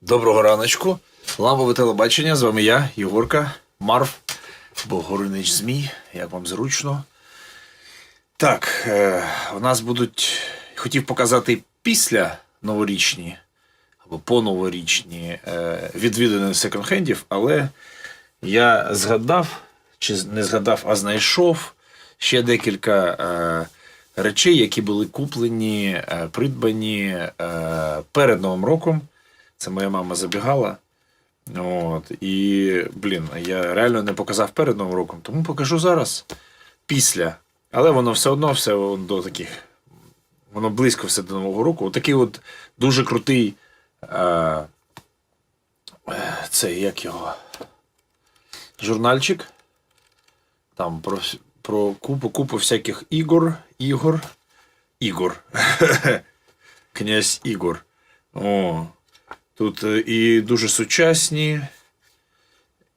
Доброго раночку. Лампове телебачення. З вами я, Єгорка, Марв, Богоринич Змій. Як вам зручно? Так, е, у нас будуть. Хотів показати після новорічні або поноворічні е, відвідини секонд-хендів, але я згадав, чи не згадав, а знайшов ще декілька е, речей, які були куплені, е, придбані перед Новим роком. Це моя мама забігала. От, і, блін, я реально не показав перед Новим роком, тому покажу зараз після. Але воно все одно все до таких. Воно близько все до Нового року. Отакий от дуже крутий. Е, це як його? Журнальчик. Там про, про купу, купу всяких ігор. Ігор. Ігор. Князь Ігор. О. Тут е, і дуже сучасні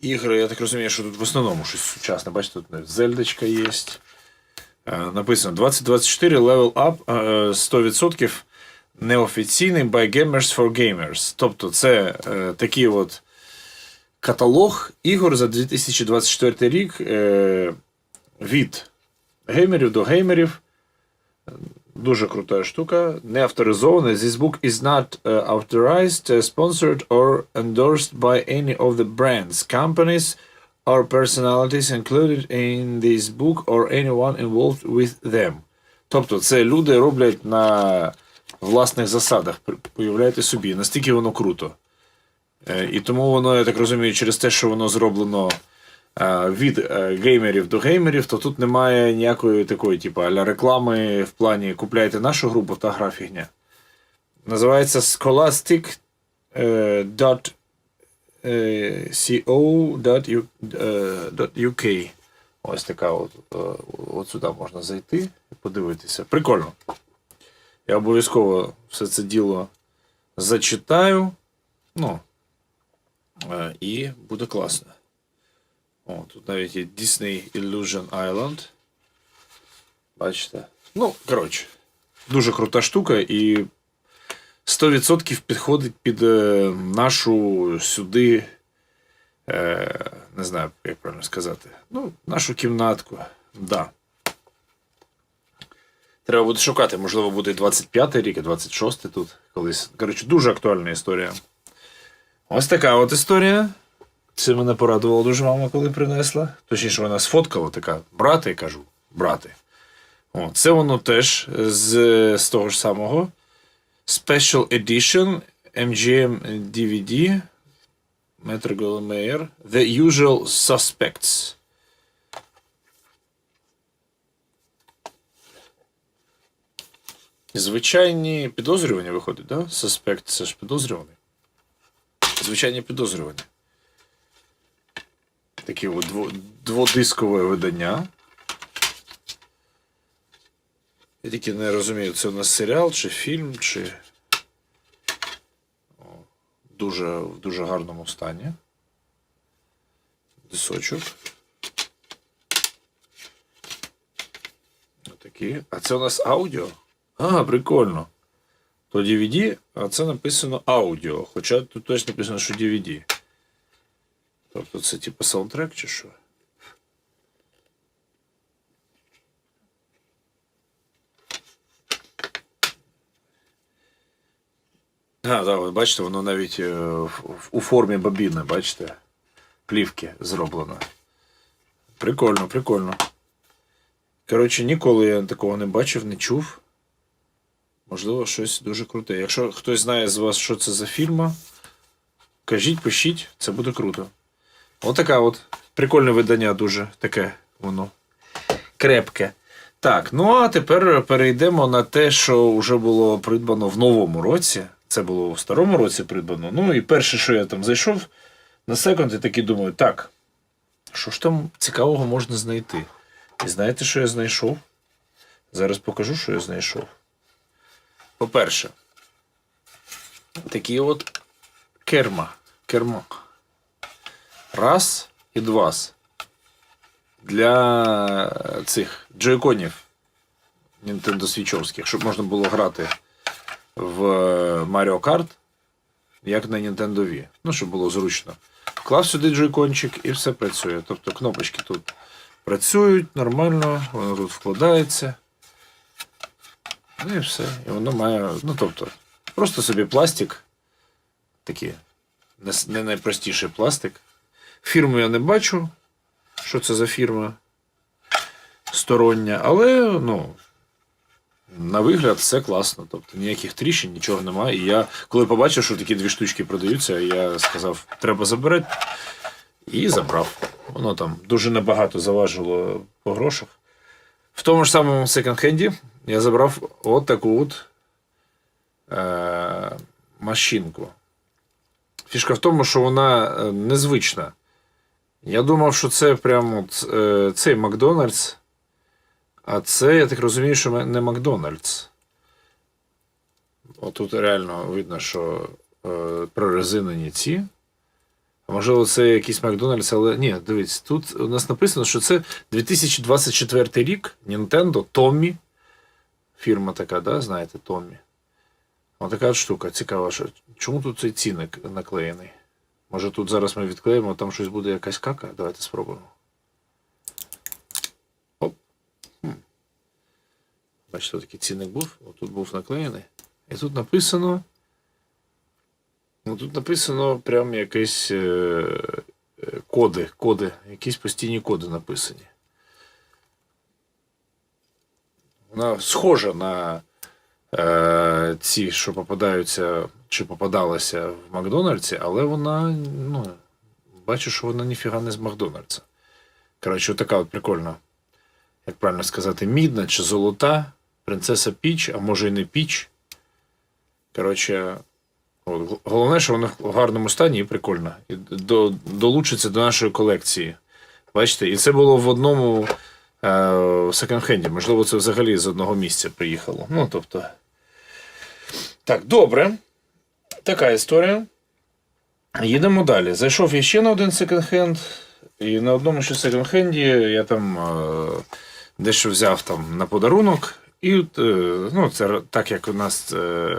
ігри. Я так розумію, що тут в основному щось сучасне. Бачите, тут Зельдочка є. Е, Написано 2024 Level Up е, 100% неофіційний by Gamers for Gamers. Тобто, це е, такий от каталог ігор за 2024 рік е, від геймерів до геймерів. Дуже крута штука. Не авторизована. This book is not uh, authorized, uh, sponsored or endorsed by any of the brands, companies, or personalities included in this book or anyone involved with them. Тобто, це люди роблять на власних засадах. Уявляєте собі, настільки воно круто. Е, І тому воно, я так розумію, через те, що воно зроблено е, від е, геймерів до геймерів, то тут немає ніякої такої, типу, аля реклами в плані купляйте нашу групу та гра фігня. Називається Scholastic е, е, е. Ось така от, е, от сюди можна зайти і подивитися. Прикольно. Я обов'язково все це діло зачитаю. Ну, Е, І буде класно. О, тут навіть є Disney Illusion Island. Бачите? Ну, коротше, дуже крута штука і 100% підходить під е, нашу сюди. Е, не знаю, як правильно сказати. Ну, нашу кімнатку. Да. Треба буде шукати, можливо, буде і 25 рік, і 26 тут колись. Коротше, дуже актуальна історія. Ось така от історія. Це мене порадувало дуже мама, коли принесла. Точніше, вона сфоткала така. Брати, кажу, брати. О, це воно теж з, з того ж самого. Special Edition MGM DVD. Metro Goldwyn The Usual Suspects. Звичайні підозрювання виходить, да? Suspect це ж підозрюваний. Звичайні підозрювання. Таке от дводискове видання. Я тільки не розумію, це у нас серіал, чи фільм, чи. Дуже, в дуже гарному стані. Дисочок. Отакі. А це у нас аудіо? А, прикольно. То DVD, а це написано аудіо. Хоча тут теж написано, що DVD. Тобто це типу саундтрек чи що? А, да, ви бачите, воно навіть е, у формі бобіни, бачите? Плівки зроблено. Прикольно, прикольно. Коротше, ніколи я такого не бачив, не чув. Можливо, щось дуже круте. Якщо хтось знає з вас, що це за фільма, кажіть, пишіть, це буде круто. Отака от. Прикольне видання, дуже таке воно крепке. Так, ну а тепер перейдемо на те, що вже було придбано в новому році. Це було в старому році придбано. Ну і перше, що я там зайшов на секунд, і такий думаю, так, що ж там цікавого можна знайти? І знаєте, що я знайшов? Зараз покажу, що я знайшов. По-перше, такі от керма. Кермо. Раз і два. Для цих джойконів Nintendo Switchовських, щоб можна було грати в Mario Kart як на Nintendo Wii. Ну, щоб було зручно. Вклав сюди джойкончик і все працює. Тобто кнопочки тут працюють нормально, воно тут вкладається. Ну і все. І воно має. Ну, тобто, просто собі пластик. Такий не найпростіший пластик. Фірму я не бачу, що це за фірма стороння, але ну, на вигляд все класно. Тобто ніяких тріщин, нічого немає. І я, коли побачив, що такі дві штучки продаються, я сказав, треба забирати. І забрав. Воно там дуже небагато заважило по грошах. В тому ж самому секонд-хенді я забрав от таку от е- машинку. Фішка в тому, що вона е, незвична. Я думав, що це прямо е, цей Макдональдс. А це, я так розумію, що не Макдональдс. Отут реально видно, що е, прорезинені ці. А можливо, це якийсь Макдональдс, але ні, дивіться, тут у нас написано, що це 2024 рік Nintendo Tommy. Фірма така, да, знаєте, Tommy. Ось така штука, цікава, що чому тут цей цінник наклеєний? Може тут зараз ми відклеїмо, там щось буде якась кака? Давайте спробуємо. Оп. Хм. Бачите, такий цінник був. Отут був наклеєний. І тут написано. Ну, тут написано прям якісь е, е, коди, коди, якісь постійні коди написані. Вона схожа на е, ці, що попадаються чи попадалися в Макдональдсі, але вона, ну, бачу, що вона ніфіга не з Макдональдса. Коротше, така от прикольна, як правильно сказати, мідна чи золота, принцеса Піч, а може і не Піч. Коротше, от, головне, що вона в гарному стані і прикольна. І до, долучиться до нашої колекції. Бачите, і це було в одному е, секонд-хенді. Можливо, це взагалі з одного місця приїхало. Ну, тобто. Так, добре. Така історія. Їдемо далі. Зайшов я ще на один секонд-хенд, і на одному ще секонд-хенді я там е, дещо взяв там на подарунок. І е, ну, це так як у нас е,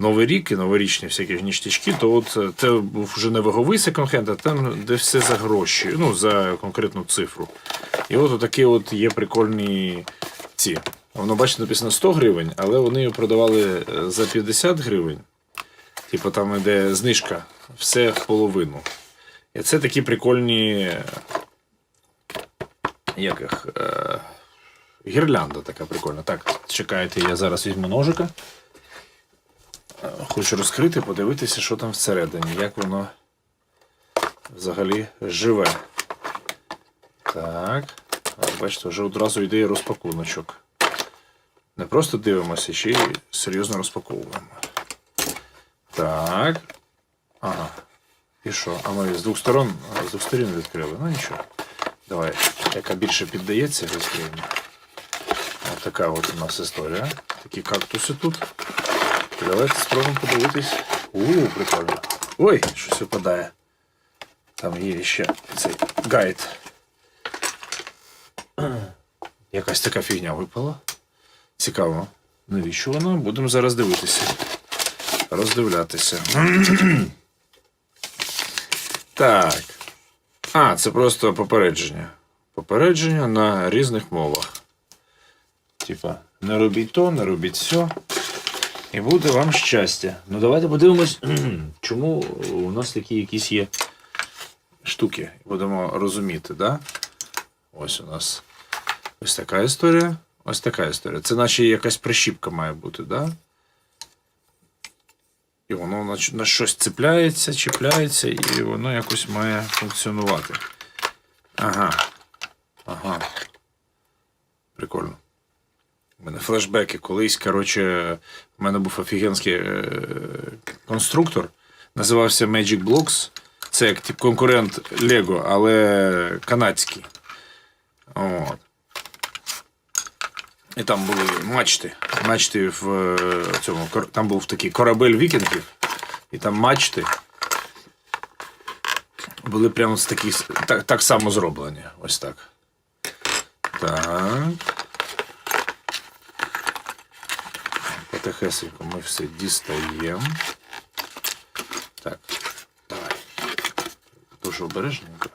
Новий рік і новорічні всякі ніштячки, то от е, це був вже не ваговий секонд-хенд, а там, де все за гроші, ну, за конкретну цифру. І от такі от є прикольні ці. Воно, бачите, написано 100 гривень, але вони продавали е, за 50 гривень. Типу там іде знижка, все в половину. І це такі прикольні. Як їх? Е, гірлянда така прикольна. Так, чекайте, я зараз візьму ножика. Е, Хочу розкрити, подивитися, що там всередині, як воно взагалі живе. Так. Бачите, вже одразу йде розпакуночок. Не просто дивимося, ще й серйозно розпаковуємо. Так. Ага. І що? А ми з двох сторон, з двох сторін відкрили. Ну нічого. Давай, яка більше піддається, відкриємо. Ось така от у нас історія. Такі кактуси тут. Давайте спробуємо подивитись. У, прикольно. Ой, щось випадає. Там є ще цей гайд. Якась така фігня випала. Цікаво. Навіщо вона? Будемо зараз дивитися. Роздивлятися. так. А, це просто попередження. Попередження на різних мовах. Типа, не робіть то, не робіть все. І буде вам щастя. Ну давайте подивимось, чому у нас такі якісь є штуки. Будемо розуміти, да? Ось у нас ось така історія. Ось така історія. Це наче якась прищіпка має бути, да? І воно на, щось цепляється, чіпляється, і воно якось має функціонувати. Ага. Ага. Прикольно. У мене флешбеки колись, коротше, в мене був офігенський е, конструктор, називався Magic Blocks. Це як тип, конкурент Lego, але канадський. От. І там були мачти. Мачти в е, цьому. Там був такий корабель вікінгів, і там мачти були прямо з такі, так, так само зроблені. Ось так. Так. Потихесенько ми все дістаємо. Так, давай. Дуже обережненько.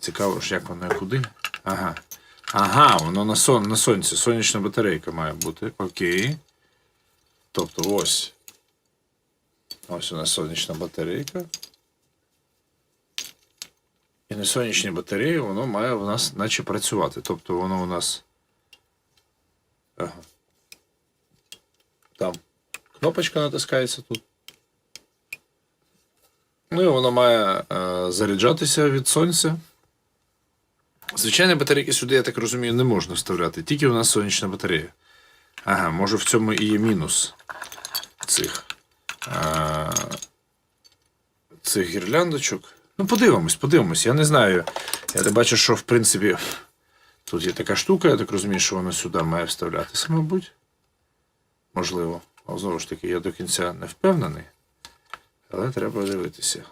Цікаво ж, як воно куди. Ага. Ага, воно на, сон, на сонці. Сонячна батарейка має бути. Окей. Тобто ось. Ось у нас сонячна батарейка. І на сонячній батареї воно має у нас наче працювати. Тобто воно у нас. Ага. Там кнопочка натискається тут. Ну і воно має е, заряджатися від сонця. Звичайні батарейки сюди, я так розумію, не можна вставляти. Тільки у нас сонячна батарея. Ага, може в цьому і є мінус цих. Е, цих гірляндочок. Ну, подивимось, подивимось. Я не знаю. Я так бачу, що в принципі тут є така штука, я так розумію, що воно сюди має вставлятися, мабуть. Можливо. Але знову ж таки, я до кінця не впевнений. Але треба дивитися.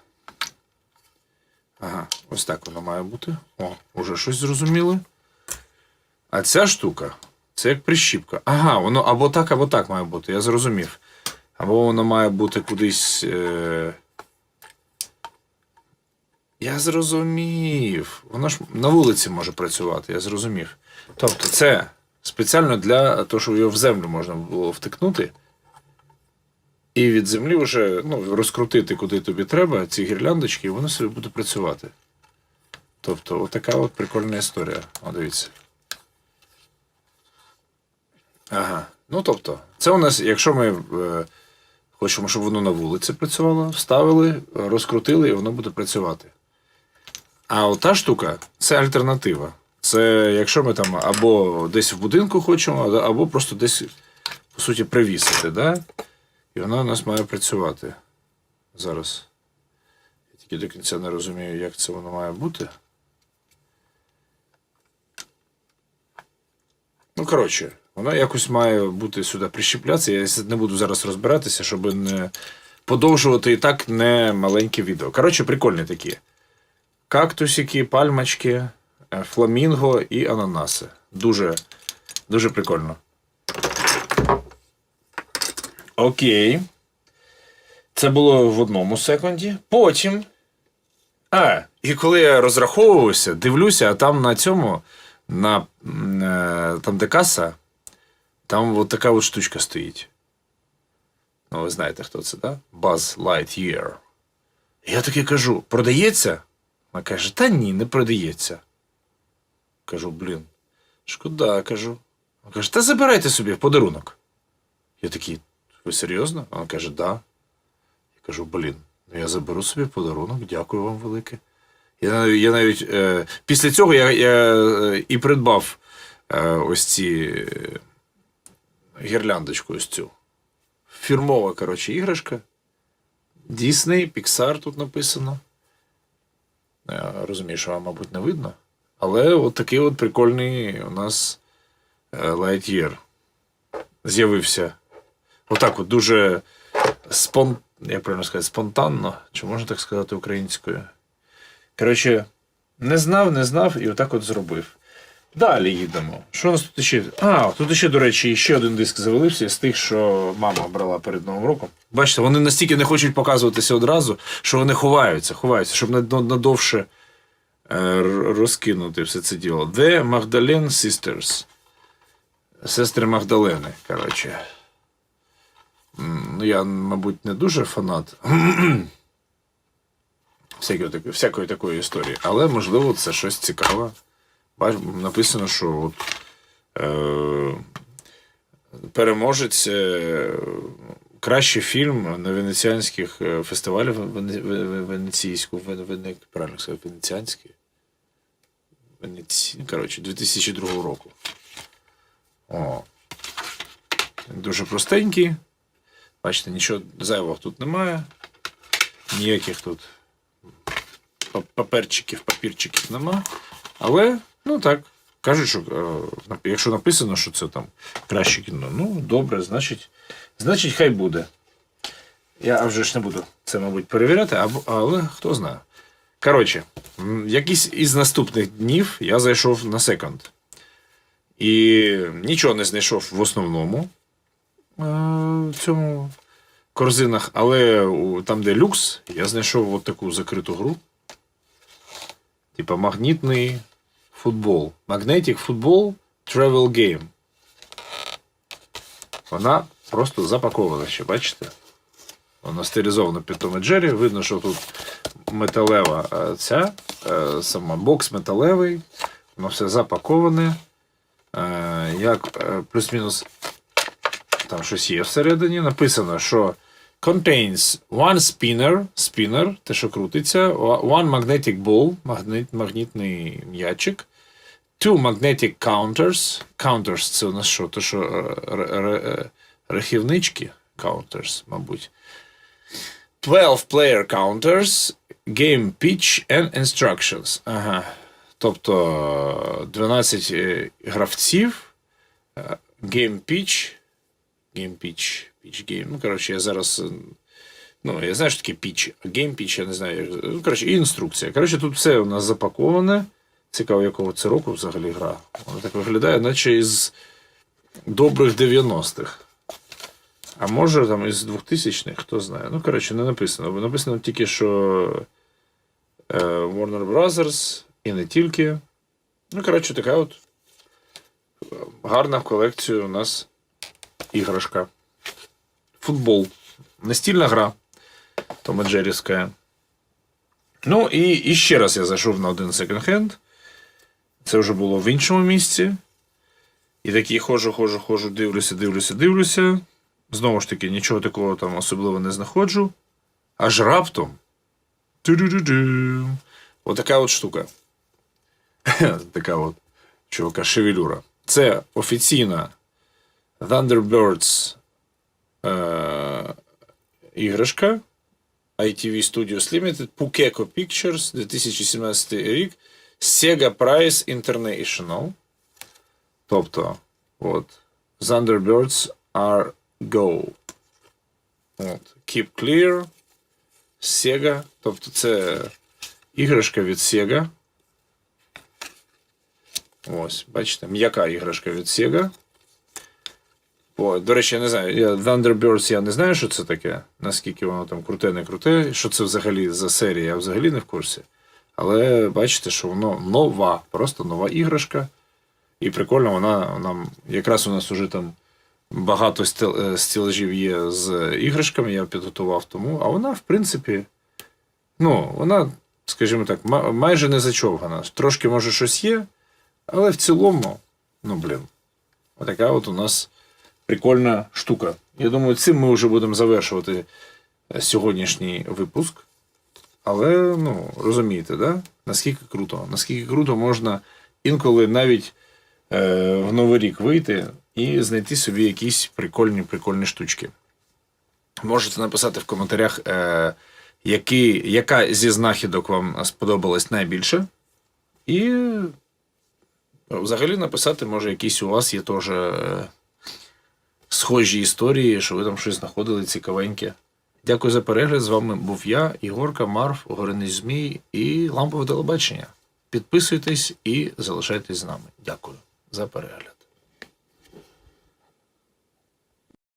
Ага, ось так воно має бути. О, уже щось зрозуміли. А ця штука, це як прищіпка. Ага, воно або так, або так має бути, я зрозумів. Або воно має бути кудись. Е... Я зрозумів. Воно ж на вулиці може працювати, я зрозумів. Тобто, це спеціально для того, щоб його в землю можна було втикнути. І від землі вже ну, розкрутити, куди тобі треба, ці гірляндочки, і воно собі буде працювати. Тобто, отака от прикольна історія. О, дивіться. Ага. Ну, тобто, це у нас, якщо ми е, хочемо, щоб воно на вулиці працювало, вставили, розкрутили, і воно буде працювати. А ота штука це альтернатива. Це якщо ми там або десь в будинку хочемо, або просто десь, по суті, привісити, да? І вона у нас має працювати. Зараз. Я тільки до кінця не розумію, як це воно має бути. Ну, коротше, воно якось має бути сюди прищіплятися. Я не буду зараз розбиратися, щоб не подовжувати і так не маленьке відео. Коротше, прикольні такі. Кактусики, пальмочки, е, фламінго і ананаси. Дуже, дуже прикольно. Окей. Це було в одному секунді. Потім. А, і коли я розраховувався, дивлюся, а там на цьому, на, е, там де каса, там от така от штучка стоїть. Ну, ви знаєте, хто це? Да? Buzz Lightyear. Я таки кажу: продається? Вона каже, та ні, не продається. Кажу, блін, шкода, кажу. Вона каже, та забирайте собі в подарунок. Я такий, ви серйозно? Вона каже, да. Я кажу, блін, ну я заберу собі подарунок, дякую вам велике. Я, я навіть е, після цього я, я е, і придбав е, ось ці е, гірляндочку ось цю. Фірмова, коротше, іграшка. Disney, Pixar тут написано. Я розумію, що вам, мабуть, не видно. Але от такий от прикольний у нас е, Lightyear з'явився. Отак от дуже спон... як правильно сказати, спонтанно, чи можна так сказати українською. Коротше, не знав, не знав і отак от зробив. Далі їдемо. Що у нас тут ще? А, тут ще, до речі, ще один диск завалився з тих, що мама брала перед Новим роком. Бачите, вони настільки не хочуть показуватися одразу, що вони ховаються, ховаються, щоб надовше е, розкинути все це діло. The Magdalene Sisters. Сестри Магдалени, коротше. Ну, я, мабуть, не дуже фанат всякої, такої- всякої такої історії, але, можливо, це щось цікаве. Бач, написано, що от, е, переможець е, кращий фільм на венеціанських е, фестивалях Вене- Венеційську, Вен- правильно сказати, венеціанський. Венеці... Коротше, 2002 року. О. Дуже простенький. Бачите, нічого зайвого тут немає. Ніяких тут паперчиків, папірчиків нема. Але, ну так, кажуть, що е, якщо написано, що це там краще кіно, ну добре, значить, значить, хай буде. Я вже ж не буду це, мабуть, перевіряти, але хто знає. Коротше, якийсь із наступних днів я зайшов на секонд. І нічого не знайшов в основному е, цьому корзинах, але там, де люкс, я знайшов от таку закриту гру. Типа магнітний футбол. Magnetic Football Travel Game. Вона просто запакована ще, бачите? Вона стилізована під Том Джері. Видно, що тут металева е, ця, е, сама бокс металевий, воно все запаковане. Як плюс-мінус там щось є всередині. Написано, що contains one spinner, spinner, те, що крутиться, one magnetic ball, магнит, магнітний м'ячик, two magnetic counters. Counters це у нас що? То, що е, е, рахівнички? Counters, мабуть. 12 player counters, game pitch and instructions. Ага. Тобто е, 12 е, гравців, е, game pitch, pitch, pitch game. Ну, коротше, я зараз. е, Ну, я знаю, що таке а game я не знаю. Ну, коротше, і інструкція. Коротше, тут все у нас запаковане. Цікаво, якого це року взагалі гра. Вона так виглядає, наче із добрих 90-х. А може там із 2000-х, хто знає. Ну, коротше, не написано. Бо Написано тільки, що е, Warner Brothers і не тільки. Ну, коротше, така от гарна в колекцію у нас іграшка. Футбол. Настільна гра. Тома Джерівська. Ну, і, і ще раз я зайшов на один секонд-хенд. Це вже було в іншому місці. І такий ходжу, ходжу, ходжу, дивлюся, дивлюся, дивлюся. Знову ж таки, нічого такого там особливо не знаходжу. Аж раптом. Отака от штука. така от чувака шевелюра. Це офіційна Thunderbirds е- іграшка ITV Studios Limited Pukeko Pictures 2017 рік Sega Prize International. Тобто, от, Thunderbirds are go. От, Keep Clear. Sega. Тобто це іграшка від Sega. Ось, бачите, м'яка іграшка від Sega. О, до речі, я не знаю. Я, Thunderbirds я не знаю, що це таке, наскільки воно там круте, не круте. Що це взагалі за серія, я взагалі не в курсі. Але бачите, що воно нова, просто нова іграшка. І прикольно, вона нам якраз у нас уже там багато е, стелажів є з іграшками, я підготував тому. А вона, в принципі, ну, вона, скажімо так, майже не зачовгана. Трошки, може, щось є, але в цілому, ну, блін, отака от у нас прикольна штука. Я думаю, цим ми вже будемо завершувати е, сьогоднішній випуск. Але, ну, розумієте, да? наскільки круто, наскільки круто можна інколи навіть е, в Новий рік вийти і знайти собі якісь прикольні прикольні штучки. Можете написати в коментарях, е, які, яка зі знахідок вам сподобалась найбільше. І е, взагалі написати, може, якісь у вас є теж е, схожі історії, що ви там щось знаходили цікавеньке. Дякую за перегляд. З вами був я, Ігорка, Марф, Горений Змій і Лампове телебачення. Підписуйтесь і залишайтесь з нами. Дякую за перегляд.